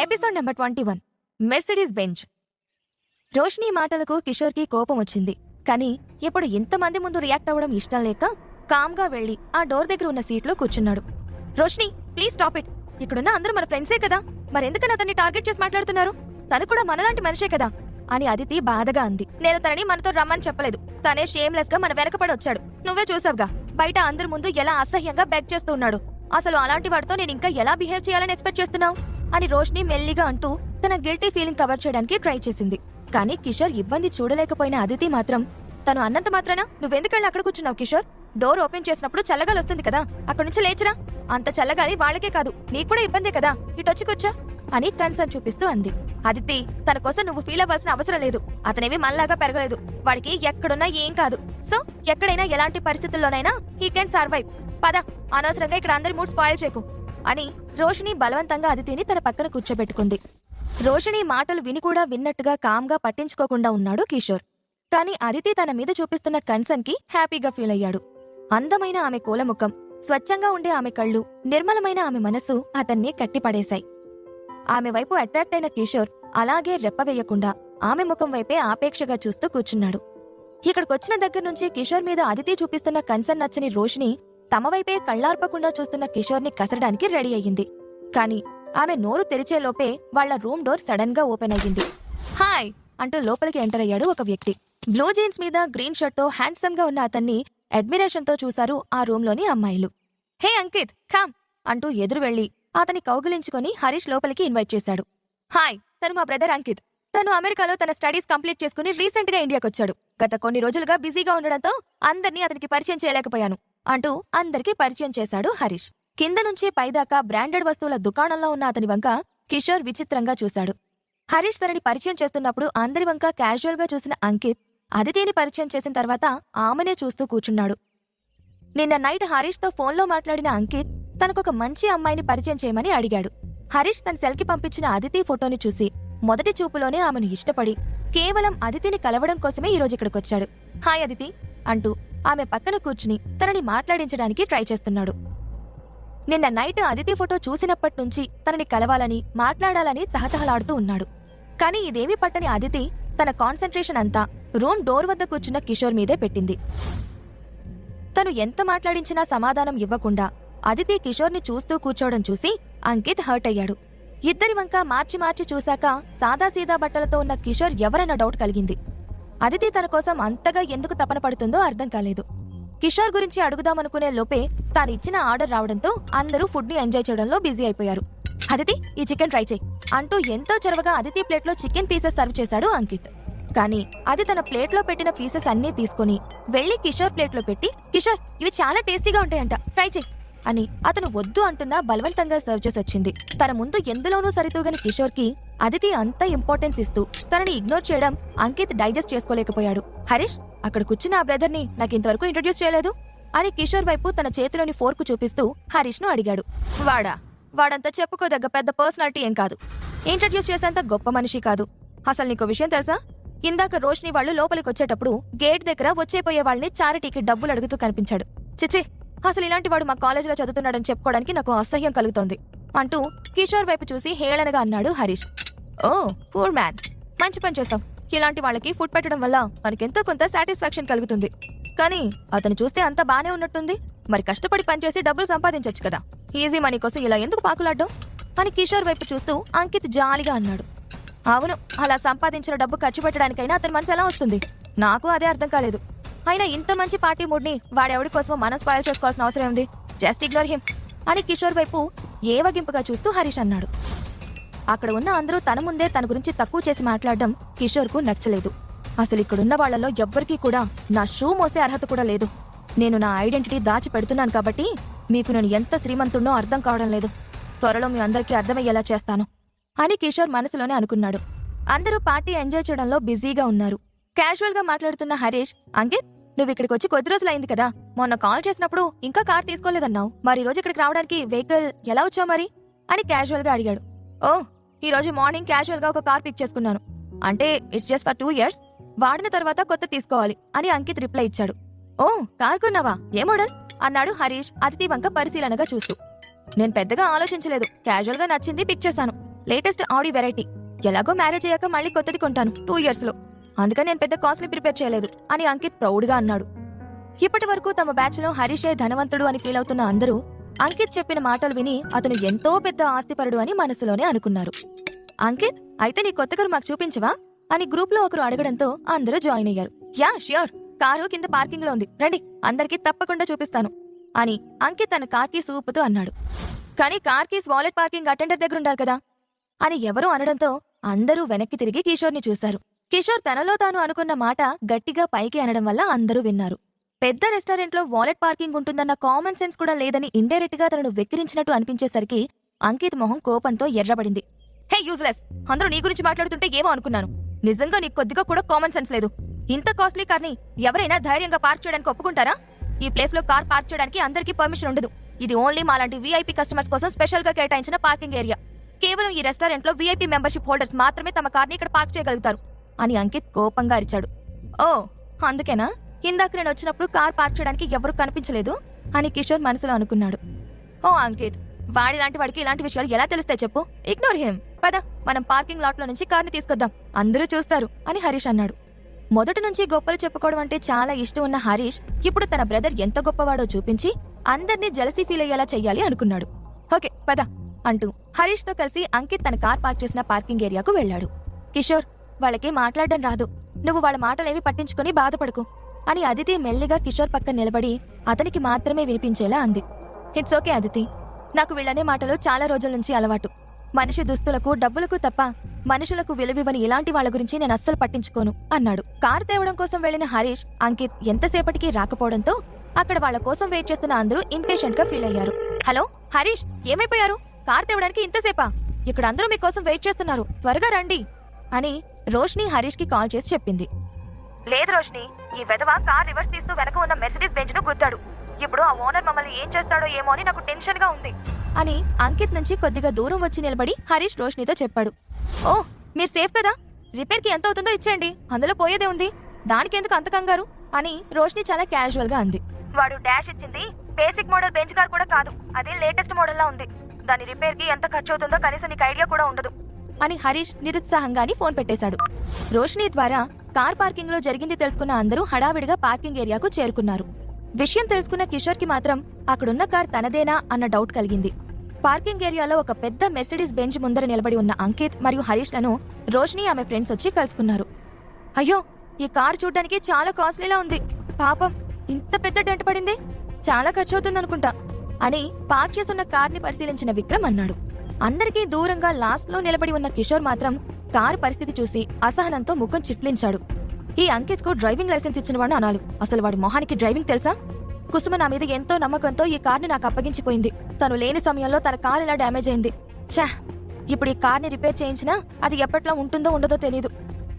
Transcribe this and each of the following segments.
Episode number twenty one. Mercedes Benz. Roshini మాటలకు కిషోర్కి కోపం వచ్చింది. కానీ ఇప్పుడు ఇంతమంది ముందు రియాక్ట్ అవ్వడం ఇష్టం లేక కామ్గా వెళ్ళి ఆ డోర్ దగ్గర ఉన్న సీట్లో కూర్చున్నాడు. Roshini please stop it. ఇక్కడున్న అందరూ మన ఫ్రెండ్సే కదా. మరెందుకని అతన్ని టార్గెట్ చేసి మాట్లాడుతున్నారు? తను కూడా మనలాంటి మనిషే కదా అని అదితి బాధగా అంది. నేను తనని మనతో రమ్మని చెప్పలేదు. తనే షేమ్లెస్గా మన వెనకపడి వచ్చాడు. నువ్వే చూసావుగా. బయట అందరి ముందు ఎలా అసహ్యంగా బెగ్ చేస్తున్నాడు అసలు అలాంటి వాడితో నేను ఇంకా ఎలా బిహేవ్ చేయాలని ఎక్స్పెక్ట్ చేస్తున్నావు? అని రోష్ని మెల్లిగా అంటూ తన గిల్టీ ఫీలింగ్ కవర్ చేయడానికి ట్రై చేసింది. కానీ కిషోర్ ఇబ్బంది చూడలేకపోయిన అదితి మాత్రం తను అన్నంత మాత్రాన? నువ్వెందుకెళ్ళి అక్కడ కూర్చున్నావు కిషోర్? డోర్ ఓపెన్ చేసినప్పుడు చల్లగాలి వస్తుంది కదా. అక్కడి నుంచి లేచిరా. అంత చల్లగాలి వాళ్ళకే కాదు. నీకు కూడా ఇబ్బందే కదా. ఇటొచ్చి కూర్చో. అని కన్సర్న్ చూపిస్తూ అంది. అదితి తన కోసం నువ్వు ఫీల్ అవ్వాల్సిన అవసరం లేదు. అతనేమి మనలాగా పెరగలేదు. వాడికి ఎక్కడున్నా ఏం కాదు. సో ఎక్కడైనా ఎలాంటి పరిస్థితుల్లోనైనా హీ కెన్ సర్వైవ్ పద అనవసరంగా ఇక్కడ అందరి మూడ్ స్పాయిల్ చేయకు అని రోషిణి బలవంతంగా అదితిని తన పక్కన కూర్చోబెట్టుకుంది. రోషిణి మాటలు విని కూడా విన్నట్టుగా కామ్గా పట్టించుకోకుండా ఉన్నాడు కిషోర్. కానీ అదితి తన మీద చూపిస్తున్న కన్సర్న్కి హ్యాపీగా ఫీల్ అయ్యాడు. అందమైన ఆమె కూలముఖం స్వచ్ఛంగా ఉండే ఆమె కళ్ళు నిర్మలమైన ఆమె మనసు అతన్ని కట్టిపడేశాయి. ఆమె వైపు అట్రాక్ట్ అయిన కిషోర్ అలాగే రెప్పవేయకుండా ఆమె ముఖం వైపే ఆపేక్షగా చూస్తూ కూర్చున్నాడు. ఇక్కడికొచ్చిన దగ్గర నుంచి కిషోర్ మీద అదితి చూపిస్తున్న కన్సర్న్ నచ్చని రోషిని తమ వైపే కళ్ళార్పకుండా చూస్తున్న కిషోర్ని కసరడానికి రెడీ అయ్యింది. కానీ ఆమె నోరు తెరిచేలోపే వాళ్ళ రూమ్ డోర్ సడన్గా ఓపెన్ అయ్యింది. హాయ్! అంటూ లోపలికి ఎంటర్ అయ్యాడు ఒక వ్యక్తి. బ్లూ జీన్స్ మీద గ్రీన్ షర్ట్తో హ్యాండ్సమ్గా ఉన్న అతన్ని అడ్మిరేషన్తో చూశారు ఆ రూమ్లోని అమ్మాయిలు. హే అంకిత్ ఖామ్ అంటూ ఎదురు వెళ్ళి అతని కౌగిలించుకొని హరీష్ లోపలికి ఇన్వైట్ చేశాడు. హాయ్ తను మా బ్రదర్ అంకిత్. తను అమెరికాలో తన స్టడీస్ కంప్లీట్ చేసుకుని రీసెంట్గా ఇండియాకి వచ్చాడు. గత కొన్ని రోజులుగా బిజీగా ఉండడంతో అందరినీ అతనికి పరిచయం చేయలేకపోయాను అంటూ అందరికీ పరిచయం చేశాడు హరీష్. కింద నుంచి పైదాకా బ్రాండెడ్ వస్తువుల దుకాణంలో ఉన్న అతని వంక కిషోర్ విచిత్రంగా చూశాడు. హరీష్ తనని పరిచయం చేస్తున్నప్పుడు అందరి వంక క్యాజువల్గా చూసిన అంకిత్ అదితిని పరిచయం చేసిన తర్వాత ఆమెనే చూస్తూ కూర్చున్నాడు. నిన్న నైట్ హరీష్తో ఫోన్లో మాట్లాడిన అంకిత్ తనకొక మంచి అమ్మాయిని పరిచయం చేయమని అడిగాడు. హరీష్ తన సెల్కి పంపించిన అదితి ఫోటోని చూసి మొదటి చూపులోనే ఆమెను ఇష్టపడి కేవలం అదితిని కలవడం కోసమే ఈరోజు ఇక్కడికొచ్చాడు హాయ్ అదితి అంటూ ఆమె పక్కన కూర్చుని తనని మాట్లాడించడానికి ట్రై చేస్తున్నాడు. నిన్న నైట్ అదితి ఫోటో చూసినప్పటి నుంచి తనని కలవాలని మాట్లాడాలని తహతహలాడుతూ ఉన్నాడు. కానీ ఇదేమీ పట్టని అదితి తన కాన్సన్ట్రేషన్ అంతా రూమ్ డోర్ వద్ద కూర్చున్న కిషోర్ మీదే పెట్టింది. తను ఎంత మాట్లాడించినా సమాధానం ఇవ్వకుండా అదితి కిషోర్ని చూస్తూ కూర్చోవడం చూసి అంకిత్ హర్ట్ అయ్యాడు. ఇద్దరి వంక మార్చి మార్చి చూశాక సాదాసీదా బట్టలతో ఉన్న కిషోర్ ఎవరన్న డౌట్ కలిగింది. అదితి తన కోసం అంతగా ఎందుకు తపన పడుతుందో అర్థం కాలేదు. కిషోర్ గురించి అడుగుదామనుకునే లోపే తాను ఇచ్చిన ఆర్డర్ రావడంతో అందరూ ఫుడ్ని ఎంజాయ్ చేయడంలో బిజీ అయిపోయారు. అదితి ఈ చికెన్ ట్రై చేయి అంటూ ఎంతో చొరవగా అదితి ప్లేట్లో చికెన్ పీసెస్ సర్వ్ చేశాడు అంకిత్. కానీ అది తన ప్లేట్లో పెట్టిన పీసెస్ అన్నీ తీసుకుని వెళ్ళి కిషోర్ ప్లేట్లో పెట్టి కిషోర్ ఇవి చాలా టేస్టీగా ఉంటాయంట ట్రై చేయి. అని అతను వద్దు అంటున్నా బలవంతంగా సర్వ్ చేసి వచ్చింది. తన ముందు ఎందులోనూ సరితూగని కిషోర్కి అదితి అంత ఇంపార్టెన్స్ ఇస్తూ తనని ఇగ్నోర్ చేయడం అంకిత్ డైజెస్ట్ చేసుకోలేకపోయాడు. హరీష్ అక్కడ కూర్చున్న ఆ బ్రదర్ని నాకు ఇంతవరకు ఇంట్రొడ్యూస్ చేయలేదు అని కిషోర్ వైపు తన చేతిలోని ఫోర్కు చూపిస్తూ హరీష్ను అడిగాడు. వాడా వాడంతా చెప్పుకోదగ్గ పెద్ద పర్సనాలిటీ ఏం కాదు. ఇంట్రడ్యూస్ చేసేంత గొప్ప మనిషి కాదు. అసలు నీకు విషయం తెలుసా? ఇందాక రోషిని వాళ్ళు లోపలికి వచ్చేటప్పుడు గేట్ దగ్గర వచ్చేపోయే వాళ్ళని చారిటీకి డబ్బులు అడుగుతూ కనిపించాడు. చిచి అసలు ఇలాంటి వాడు మా కాలేజీలో చదువుతున్నాడని చెప్పుకోవడానికి నాకు అసహ్యం కలుగుతోంది అంటూ కిషోర్ వైపు చూసి హేళనగా అన్నాడు హరీష్. ఓ పూర్ మ్యాన్. మంచి పని చేస్తాం. ఇలాంటి వాళ్ళకి ఫుడ్ పెట్టడం వల్ల మనకెంతో కొంత సాటిస్ఫాక్షన్ కలుగుతుంది. కానీ అతను చూస్తే అంత బానే ఉన్నట్టుంది. మరి కష్టపడి పనిచేసి డబ్బులు సంపాదించొచ్చు కదా. ఈజీ మనీ కోసం ఇలా ఎందుకు పాకులాడ్డం? అని కిషోర్ వైపు చూస్తూ అంకిత్ జాలిగా అన్నాడు. అవును అలా సంపాదించిన డబ్బు ఖర్చు పెట్టడానికైనా అతని మనసు ఎలా వస్తుంది? నాకు అదే అర్థం కాలేదు. అయినా ఇంత మంచి పార్టీ మూడ్ని వాడెవడి కోసం మనం స్పాయిల్ చేసుకోవాల్సిన అవసరం ఉంది జస్ట్ ఇగ్నోర్ హిమ్ అని కిషోర్ వైపు ఏవగింపుగా చూస్తూ హరీష్ అన్నాడు. అక్కడ ఉన్న అందరూ తన ముందే తన గురించి తక్కువ చేసి మాట్లాడడం కిషోర్కు నచ్చలేదు. అసలు ఇక్కడున్న వాళ్ళలో ఎవ్వరికీ కూడా నా షూ మోసే అర్హత కూడా లేదు. నేను నా ఐడెంటిటీ దాచి పెడుతున్నాను కాబట్టి మీకు నేను ఎంత శ్రీమంతుణ్ణో అర్థం కావడం లేదు. త్వరలో మీ అందరికీ అర్థమయ్యేలా చేస్తాను అని కిషోర్ మనసులోనే అనుకున్నాడు. అందరూ పార్టీ ఎంజాయ్ చేయడంలో బిజీగా ఉన్నారు. క్యాజువల్గా మాట్లాడుతున్న హరీష్ అంకిత్ నువ్వు ఇక్కడికి వచ్చి కొద్ది రోజులైంది కదా. మొన్న కాల్ చేసినప్పుడు ఇంకా కార్ తీసుకోలేదన్నావు. మరి ఈ రోజు ఇక్కడికి రావడానికి వెహికల్ ఎలా వచ్చావు మరి? అని క్యాజువల్గా అడిగాడు. ఓ ఈ రోజు మార్నింగ్ క్యాజువల్గా ఒక కార్ పిక్ చేసుకున్నాను. అంటే it's just for two years వాడిన తర్వాత కొత్త తీసుకోవాలి అని అంకిత్ రిప్లై ఇచ్చాడు. ఓ కార్ కొన్నావా? ఏ మోడల్? అన్నాడు హరీష్ అతిథి వంక పరిశీలనగా చూస్తూ. నేను పెద్దగా ఆలోచించలేదు. క్యాజువల్గా నచ్చింది పిక్ చేశాను. లేటెస్ట్ ఆడి వెరైటీ ఎలాగో మ్యారేజ్ అయ్యాక మళ్ళీ కొత్తది కొంటాను. టూ ఇయర్స్లో. అందుకని నేను పెద్ద కాస్ట్లీ ప్రిపేర్ చేయలేదు అని అంకిత్ ప్రౌడ్గా అన్నాడు. ఇప్పటి వరకు తమ బ్యాచ్లో హరీషే ధనవంతుడు అని ఫీల్ అవుతున్న అందరూ అంకిత్ చెప్పిన మాటలు విని అతను ఎంతో పెద్ద ఆస్తిపరుడు అని మనసులోనే అనుకున్నారు. అంకిత్ అయితే నీ కొత్తగా మాకు చూపించవా? అని గ్రూప్లో ఒకరు అడగడంతో అందరూ జాయిన్ అయ్యారు. యా ష్యూర్ కారు కింద పార్కింగ్లో ఉంది. రండి అందరికీ తప్పకుండా చూపిస్తాను అని అంకిత్ తన కార్ కీస్ ఊపుతూ అన్నాడు. కానీ car keys valet parking attender దగ్గర ఉండాలి కదా అని ఎవరూ అనడంతో అందరూ వెనక్కి తిరిగి కిషోర్ని చూశారు. కిషోర్ తనలో తాను అనుకున్న మాట గట్టిగా పైకి అనడం వల్ల అందరూ విన్నారు. పెద్ద రెస్టారెంట్లో వాలెట్ పార్కింగ్ ఉంటుందన్న కామన్ సెన్స్ కూడా లేదని ఇండైరెక్ట్గా తనను వెక్కిరించినట్టు అనిపించేసరికి అంకిత్ మొహం కోపంతో ఎర్రబడింది. హే యూజ్లెస్ అందరూ నీ గురించి మాట్లాడుతుంటే ఏమో అనుకున్నాను. నిజంగా నీకు కొద్దిగా కూడా కామన్ సెన్స్ లేదు. ఇంత కాస్ట్లీ కార్ని ఎవరైనా ధైర్యంగా పార్క్ చేయడానికి ఒప్పుకుంటారా? ఈ ప్లేస్లో కార్ పార్క్ చేయడానికి అందరికీ పర్మిషన్ ఉండదు. ఇది ఓన్లీ మాలాంటి వీఐపీ కస్టమర్స్ కోసం స్పెషల్గా కేటాయించిన పార్కింగ్ ఏరియా. కేవలం ఈ రెస్టారెంట్లో వీఐపీ మెంబర్షిప్ హోల్డర్స్ మాత్రమే తమ కార్ని ఇక్కడ పార్క్ చేయగలుగుతారు. అని అంకిత్ కోపంగా అరిచాడు. ఓ అందుకేనా? ఇందాక నేను వచ్చినప్పుడు కార్ పార్క్ చేయడానికి ఎవరు కనిపించలేదు? అని కిషోర్ మనసులో అనుకున్నాడు. ఓ అంకిత్ వాడి లాంటి వాడికి ఇలాంటి విషయాలు ఎలా తెలుస్తాయి చెప్పు? ఇగ్నోర్ హిమ్ పద మనం పార్కింగ్ లాట్లో నుంచి కార్ని తీసుకొద్దాం. అందరూ చూస్తారు అని హరీష్ అన్నాడు. మొదటి నుంచి గొప్పలు చెప్పుకోవడం అంటే చాలా ఇష్టం ఉన్న హరీష్ ఇప్పుడు తన బ్రదర్ ఎంత గొప్పవాడో చూపించి అందర్నీ జలసీ ఫీల్ అయ్యేలా చెయ్యాలి అనుకున్నాడు. ఓకే పద అంటూ హరీష్తో కలిసి అంకిత్ తన కార్ పార్క్ చేసిన పార్కింగ్ ఏరియాకు వెళ్ళాడు. కిషోర్ వాళ్ళకి మాట్లాడడం రాదు. నువ్వు వాళ్ళ మాటలేవి పట్టించుకుని బాధపడకు. అని అదితి మెల్లిగా కిషోర్ పక్కన నిలబడి అతనికి మాత్రమే వినిపించేలా అంది. It's okay Aditi. నాకు వీళ్ళనే మాటలు చాలా రోజుల నుంచి అలవాటు. మనిషి దుస్తులకు డబ్బులకు తప్ప మనుషులకు విలువివ్వని ఇలాంటి వాళ్ళ గురించి నేను అస్సలు పట్టించుకోను అన్నాడు. కారు తేవడం కోసం వెళ్ళిన హరీష్ అంకిత్ ఎంతసేపటికి రాకపోవడంతో అక్కడ వాళ్ళ కోసం వెయిట్ చేస్తున్న అందరూ ఇంపేషెంట్గా ఫీల్ అయ్యారు. హలో హరీష్ ఏమైపోయారు? కార్ తేవడానికి ఇంతసేపా? ఇక్కడ అందరూ మీకోసం వెయిట్ చేస్తున్నారు. త్వరగా రండి అని రోష్ని హరీష్కి కాల్ చేసి చెప్పింది. లేదు రోష్ని ఈ వెధవ కార్ రివర్స్ తీస్తూ వెనక ఉన్న మెర్సిడీస్ బెంచ్ను గుద్దాడు. ఇప్పుడు ఆ ఓనర్ మమ్మల్ని ఏం చేస్తాడో ఏమో అని నాకు టెన్షన్గా ఉంది. అని అంకిత్ నుంచి కొద్దిగా దూరం వచ్చి నిలబడి హరీష్ రోష్నితో చెప్పాడు. ఓ మీరు సేఫ్ కదా? రిపేర్కి ఎంత అవుతుందో ఇచ్చేయండి. అందులో పోయేదే ఉంది. దానికి ఎందుకు అంత కంగారు? అని రోష్ని చాలా క్యాజువల్గా అంది. వాడు డాష్ ఇచ్చింది బేసిక్ మోడల్ బెంచ్ కార్ కూడా కాదు. అది లేటెస్ట్ మోడల్ లా ఉంది. దాని రిపేర్కి ఎంత ఖర్చు అవుతుందో కనీసం నీకు ఐడియా కూడా ఉండదు. అని హరీష్ నిరుత్సాహంగాని ఫోన్ పెట్టేశాడు. రోషిని ద్వారా కార్ పార్కింగ్లో జరిగింది తెలుసుకున్న అందరూ హడావిడిగా పార్కింగ్ ఏరియాకు చేరుకున్నారు. విషయం తెలుసుకున్న కిషోర్కి మాత్రం అక్కడున్న కార్ తనదేనా అన్న డౌట్ కలిగింది. పార్కింగ్ ఏరియాలో ఒక పెద్ద మెర్సిడీస్ బెంచ్ ముందర నిలబడి ఉన్న అంకిత్ మరియు హరీష్లను రోషిని ఆమె ఫ్రెండ్స్ వచ్చి కలుసుకున్నారు. అయ్యో ఈ కార్ చూడ్డానికి చాలా కాస్ట్లీలా ఉంది. పాపం ఇంత పెద్ద డెంట్ పడింది? చాలా ఖర్చు అవుతుంది అనుకుంటా అని పార్క్ చేసున్న కార్ని పరిశీలించిన విక్రమ్ అన్నాడు. అందరికీ దూరంగా లాస్ట్లో నిలబడి ఉన్న కిషోర్ మాత్రం కారు పరిస్థితి చూసి అసహనంతో ముఖం చిట్లించాడు. ఈ అంకిత్కు డ్రైవింగ్ లైసెన్స్ ఇచ్చిన వాడు అనాలు. అసలు వాడి మొహానికి డ్రైవింగ్ తెలుసా? కుసుమ నా మీద ఎంతో నమ్మకంతో ఈ కార్ని నాకు అప్పగించిపోయింది. తను లేని సమయంలో తన కార్ ఇలా డ్యామేజ్ అయింది. ఛా! ఇప్పుడు ఈ కార్ని రిపేర్ చేయించినా అది ఎప్పట్లో ఉంటుందో ఉండదో తెలియదు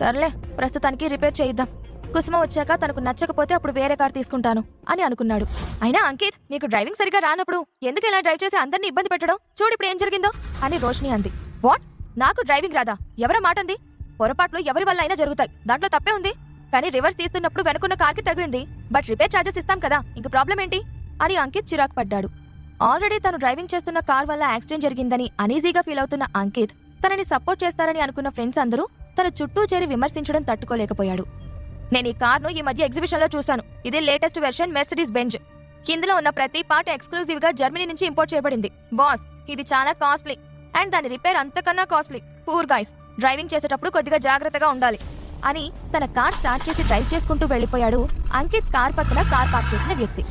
సర్లే ప్రస్తుతానికి రిపేర్ చేయిద్దాం. కుసుమ వచ్చాక తనకు నచ్చకపోతే అప్పుడు వేరే కార్ తీసుకుంటాను అని అనుకున్నాడు. అయినా అంకిత్ నీకు డ్రైవింగ్ సరిగా రానప్పుడు ఎందుకు ఇలా డ్రైవ్ చేసి అందరినీ ఇబ్బంది పెట్టడం? చూడు ఇప్పుడు ఏం జరిగిందో అని రోషిని అంది. వాట్? నాకు డ్రైవింగ్ రాదా? ఎవరా మాట అంది. పొరపాట్లు ఎవరి వల్ల అయినా జరుగుతాయి. దాంట్లో తప్పే ఉంది. కానీ రివర్స్ తీస్తున్నప్పుడు వెనుకున్న కార్కి తగిలింది. బట్ రిపేర్ ఛార్జెస్ ఇస్తాం కదా ఇంక ప్రాబ్లం ఏంటి? అని అంకిత్ చిరాకు పడ్డాడు. ఆల్రెడీ తను డ్రైవింగ్ చేస్తున్న కార్ వల్ల యాక్సిడెంట్ జరిగిందని అనీజీగా ఫీల్ అవుతున్న అంకిత్ తనని సపోర్ట్ చేస్తారని అనుకున్న ఫ్రెండ్స్ అందరూ తన చుట్టూ చేరి విమర్శించడం తట్టుకోలేకపోయాడు. నేను ఈ కార్ను ఈ మధ్య ఎగ్జిబిషన్లో చూశాను. ఇది లేటెస్ట్ వెర్షన్ మెర్సిడీస్ బెంజ్ ఇందులో ఉన్న ప్రతి పార్ట్ ఎక్స్క్లూజివ్గా జర్మనీ నుంచి ఇంపోర్ట్ చేయబడింది. బాస్ ఇది చాలా కాస్ట్లీ. అండ్ దాని రిపేర్ అంతకన్నా కాస్ట్లీ. పూర్ గాయస్ డ్రైవింగ్ చేసేటప్పుడు కొద్దిగా జాగ్రత్తగా ఉండాలి అని తన కార్ స్టార్ట్ చేసి డ్రైవ్ చేసుకుంటూ వెళ్ళిపోయాడు అంకిత్ కార్ పక్కన కార్ పార్క్ చేసిన వ్యక్తి.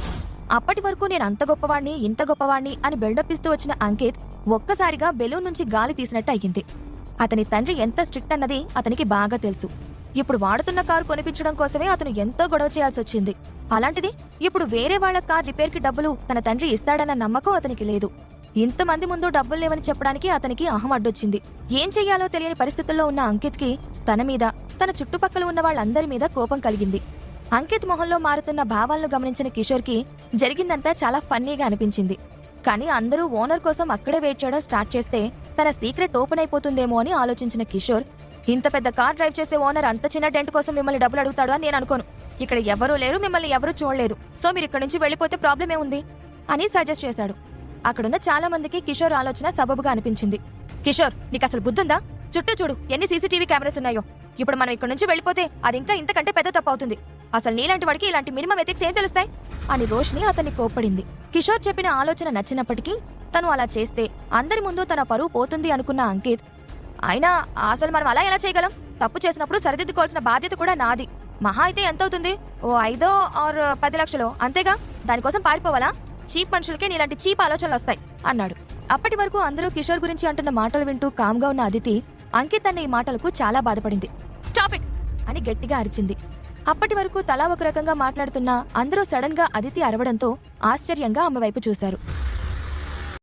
అప్పటి వరకు నేను అంత గొప్పవాణ్ణి ఇంత గొప్పవాణ్ణి అని బిల్డప్ ఇస్తూ వచ్చిన అంకిత్ ఒక్కసారిగా బెలూన్ నుంచి గాలి తీసినట్టు అయ్యింది. అతని తండ్రి ఎంత స్ట్రిక్ట్ అన్నది అతనికి బాగా తెలుసు. ఇప్పుడు వాడుతున్న కారు కొనిపించడం కోసమే అతను ఎంతో గొడవ చేయాల్సి వచ్చింది. అలాంటిది ఇప్పుడు వేరే వాళ్ళ కార్ రిపేర్కి డబ్బులు తన తండ్రి ఇస్తాడన్న నమ్మకం అతనికి లేదు. ఇంతమంది ముందు డబ్బులు లేవని చెప్పడానికి అతనికి అహం అడ్డొచ్చింది. ఏం చెయ్యాలో తెలియని పరిస్థితుల్లో ఉన్న అంకిత్కి తన మీద తన చుట్టుపక్కల ఉన్న వాళ్ళందరి మీద కోపం కలిగింది. అంకిత్ మొహంలో మారుతున్న భావాలను గమనించిన కిషోర్కి జరిగిందంతా చాలా ఫన్నీగా అనిపించింది. కానీ అందరూ ఓనర్ కోసం అక్కడే వెయిట్ చేయడం స్టార్ట్ చేస్తే తన సీక్రెట్ ఓపెన్ అయిపోతుందేమో అని ఆలోచించిన కిషోర్ ఇంత పెద్ద కార్ డ్రైవ్ చేసే ఓనర్ అంత చిన్న డెంట్ కోసం మిమ్మల్ని డబ్బులు అడుగుతాడు అని నేను అనుకోను. ఇక్కడ ఎవరూ లేరు మిమ్మల్ని ఎవరూ చూడలేదు. సో మీరు ఇక్కడ నుంచి వెళ్ళిపోతే ప్రాబ్లమే ఉంది అని సజెస్ట్ చేశాడు. అక్కడున్న చాలా మందికి కిషోర్ ఆలోచన సబబుగా అనిపించింది. కిషోర్ నీకు అసలు బుద్ధుందా? చుట్టూ చూడు ఎన్ని సీసీటీవీ కెమెరాస్ ఉన్నాయో. ఇప్పుడు మనం ఇక్కడ నుంచి వెళ్ళిపోతే అది ఇంకా ఇంతకంటే పెద్ద తప్పు అవుతుంది. అసలు నీలాంటి వాడికి ఇలాంటి మినిమం ఎథిక్స్ ఏం తెలుస్తాయి? అని రోష్ని అతన్ని కోప్పడింది. కిషోర్ చెప్పిన ఆలోచన నచ్చినప్పటికీ తను అలా చేస్తే అందరి ముందు తన పరువు పోతుంది అనుకున్న అంకిత్ అయినా అసలు మనం అలా ఎలా చేయగలం? తప్పు చేసినప్పుడు సరిదిద్దుకోవాల్సిన బాధ్యత కూడా నాది. మహా అయితే ఎంత అవుతుంది? ఓ ఐదో ఆర్ పది లక్షలో అంతేగా? దానికోసం పారిపోవాలా? చీప్ మనుషులకే నీలాంటి చీప్ ఆలోచనలు వస్తాయి అన్నాడు. అప్పటి వరకు అందరూ కిషోర్ గురించి అంటున్న మాటలు వింటూ కామ్గా ఉన్న అదితి అంకిత్ అన్న ఈ మాటలకు చాలా బాధపడింది. Stop it! అని గట్టిగా అరిచింది. అప్పటి వరకు తలా ఒక రకంగా మాట్లాడుతున్న అందరూ సడన్గా అదితి అరవడంతో ఆశ్చర్యంగా ఆమె వైపు చూశారు.